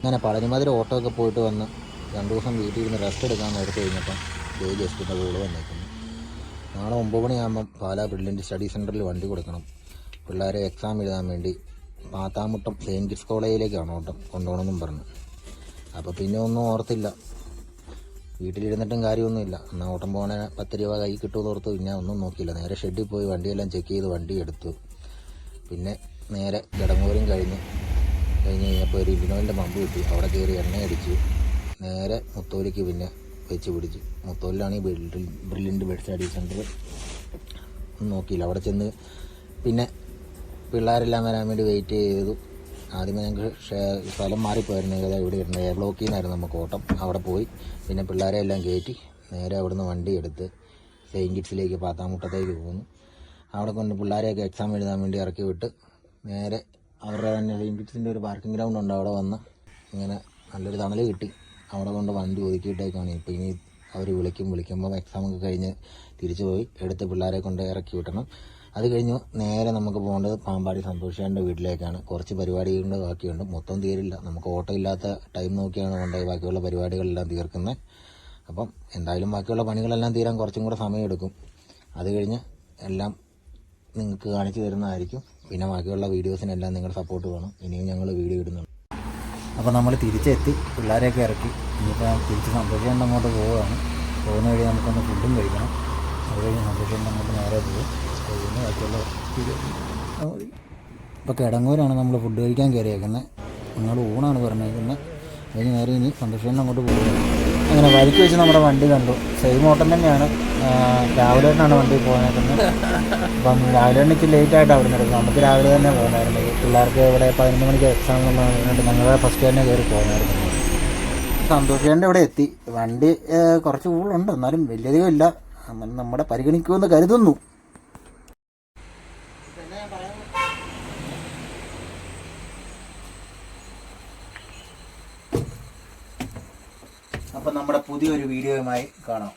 അങ്ങനെ പഴനിമതിരി ഓട്ടോ ഒക്കെ പോയിട്ട് വന്ന് രണ്ട് ദിവസം വീട്ടിൽ ഇരുന്ന് റെസ്റ്റ് എടുക്കാൻ നേരത്തെ കഴിഞ്ഞപ്പം ജോയി ജസ്റ്റിന്റെ കോൾ വന്നേക്കുന്നു. നാളെ ഒമ്പത് മണിയാകുമ്പം പാലാ ബ്രില്യന്റ് സ്റ്റഡി സെന്ററിൽ വണ്ടി കൊടുക്കണം. പിള്ളേരെ എക്സാം എഴുതാൻ വേണ്ടി പാത്താമുട്ടം സെയിന്റ് കിഡ്സ് കോളേജിലേക്കാണ് ഓട്ടം കൊണ്ടുപോകണമെന്നും പറഞ്ഞു. അപ്പോൾ പിന്നെ ഒന്നും ഓർത്തില്ല. വീട്ടിലിരുന്നിട്ടും കാര്യമൊന്നുമില്ല. എന്നാൽ ഓട്ടം പോകണ പത്ത് രൂപ കൈ കിട്ടുമെന്ന് ഓർത്ത് പിന്നെ ഒന്നും നോക്കിയില്ല. നേരെ ഷെഡിൽ പോയി വണ്ടിയെല്ലാം ചെക്ക് ചെയ്ത് വണ്ടി എടുത്തു. പിന്നെ നേരെ ജടങ്ങൂരും കഴിഞ്ഞ് കഴിഞ്ഞ് കഴിഞ്ഞപ്പോൾ ഒരു ഇലിനോയിന്റെ പമ്പ് കിട്ടി. അവിടെ കയറി എണ്ണയടിച്ച് നേരെ മുത്തോലിക്ക് പിന്നെ വെച്ച് പിടിച്ച്. മുത്തോലിലാണ് ഈ ബ്രില്ലിന്റെ ബെഡ് സ്റ്റഡി സെന്റർ ഒന്നും നോക്കിയില്ല. അവിടെ ചെന്ന് പിന്നെ പിള്ളേരെല്ലാം വരാൻ വേണ്ടി വെയിറ്റ് ചെയ്തു. ആദ്യമേ ഞങ്ങൾക്ക് സ്ഥലം മാറിപ്പോയിരുന്നു. ഏതാ ഇവിടെ ഇരുന്നത്? എ ബ്ലോക്കിൽ നിന്നായിരുന്നു നമുക്ക് ഓട്ടം. അവിടെ പോയി. പിന്നെ പിള്ളേരെ എല്ലാം കയറ്റി നേരെ അവിടുന്ന് വണ്ടി എടുത്ത് സെയിന്റ് കിറ്റ്സിലേക്ക് പാത്താമുട്ടത്തേക്ക് പോകുന്നു അവിടെ കൊണ്ട് പിള്ളേരെയൊക്കെ എക്സാം എഴുതാൻ വേണ്ടി ഇറക്കി വിട്ട് നേരെ അവരുടെ തന്നെ സെയിന്റ് ഒരു പാർക്കിംഗ് ഗ്രൗണ്ട് ഉണ്ട് അവിടെ വന്ന് ഇങ്ങനെ നല്ലൊരു തണൽ കിട്ടി. അവിടെ കൊണ്ട് വണ്ടി ഒതുക്കിയിട്ടേക്കാണ് ഇപ്പോൾ ഇനി അവർ വിളിക്കും വിളിക്കുമ്പോൾ എക്സാം ഒക്കെ കഴിഞ്ഞ് തിരിച്ചു പോയി. എടുത്ത് പിള്ളേരെ കൊണ്ട് ഇറക്കി വിട്ടണം അത് കഴിഞ്ഞ് നേരെ നമുക്ക് പോകേണ്ടത് പാമ്പാടി സന്തോഷിയാന്റെ വീട്ടിലേക്കാണ്. കുറച്ച് പരിപാടികളുടെ ബാക്കിയുണ്ട്. മൊത്തം തീരില്ല. നമുക്ക് ഓട്ടോ ഇല്ലാത്ത ടൈം നോക്കിയാണ് കൊണ്ടുപോയി ബാക്കിയുള്ള പരിപാടികളെല്ലാം തീർക്കുന്നത് അപ്പം എന്തായാലും ബാക്കിയുള്ള പണികളെല്ലാം തീരാൻ കുറച്ചും കൂടെ സമയമെടുക്കും. അത് കഴിഞ്ഞ് എല്ലാം നിങ്ങൾക്ക് കാണിച്ചു തരുന്നതായിരിക്കും. പിന്നെ ബാക്കിയുള്ള വീഡിയോസിനെല്ലാം നിങ്ങൾ സപ്പോർട്ട് വേണം. ഇനിയും ഞങ്ങൾ വീഡിയോ ഇടുന്നുണ്ട്. അപ്പോൾ നമ്മൾ തിരിച്ചെത്തി. പിള്ളേരെയൊക്കെ ഇറക്കി. ഇനിയിപ്പോൾ തിരിച്ച് സന്തോഷം അങ്ങോട്ട് പോവുകയാണ്. പോകുന്ന വഴി നമുക്കൊന്ന് ഫുഡും കഴിക്കണം. അത് കഴിഞ്ഞ് അങ്ങോട്ട് നേരെ പോകും. പോകുന്ന ബാക്കിയുള്ള ഇപ്പോൾ കിടങ്ങൂരാണ് നമ്മൾ ഫുഡ് കഴിക്കാൻ കയറിയേക്കുന്നത് നിങ്ങൾ ഊണാണ് പറഞ്ഞേക്കുന്നത് കഴിഞ്ഞ് നേരെ ഇനി സന്തോഷം അങ്ങോട്ട് പോകുന്നത് അങ്ങനെ വരിക്ക് വെച്ച് നമ്മുടെ വണ്ടി കണ്ടു. സെയിം ഓട്ടം തന്നെയാണ്. രാവിലെ തന്നെയാണ് വണ്ടി പോകുന്നത് അപ്പം രാവിലെ ഇച്ചിരി ലേറ്റ് ആയിട്ട് അവിടെ നിന്ന് നമുക്ക് രാവിലെ തന്നെ പോകുന്നായിരുന്നു പിള്ളേർക്ക് ഇവിടെ പതിനൊന്ന് മണിക്ക് എക്സാം പറഞ്ഞിട്ട് ഞങ്ങൾ ഫസ്റ്റ് തന്നെ കയറി പോകുന്നായിരുന്നു സന്തോഷിയാണ്ട് ഇവിടെ എത്തി. വണ്ടി കുറച്ച് ഊളുണ്ട് എന്നാലും വലിയധികം ഇല്ല. നമ്മൾ നമ്മുടെ പരിഗണിക്കുമെന്ന് കരുതുന്നു. അപ്പം നമ്മുടെ പുതിയൊരു വീഡിയോയുമായി കാണാം.